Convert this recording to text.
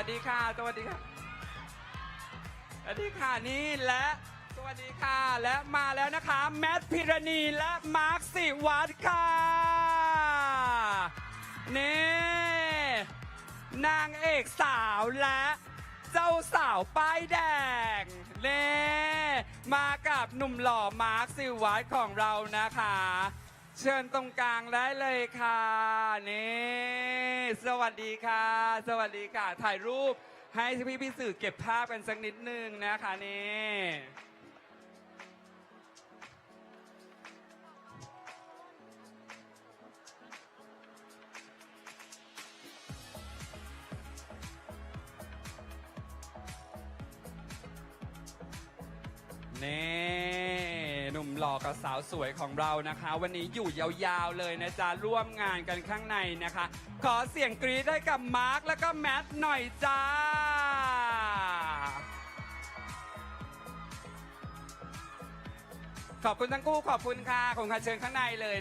สวัสดีค่ะ สวัสดีค่ะ สวัสดีค่ะนี่และ สวัสดีค่ะและมาแล้วนะคะ แมทพิรณีและมาร์คสิวัตค่ะนี่นางเอกสาวและเจ้าสาวป้ายแดงเน่มากับหนุ่มหล่อมาร์คสิวัตของเรานะคะ เชิญตรงกลางได้เลยค่ะนี่ สวัสดีค่ะ สวัสดีค่ะ ถ่ายรูปให้พี่พี่สื่อเก็บภาพกันสักนิดนึงนะคะนี่นี่ หล่อกับสาวสวยของเรานะคะ วันนี้อยู่ยาวๆเลยนะจ๊ะร่วมงานกันข้างในนะคะ ขอเสียงกรี๊ดให้กับมาร์คแล้วก็แมทหน่อยจ้า ขอบคุณทั้งคู่ขอบคุณค่ะขอบคุณค่ะเชิญข้างในเลย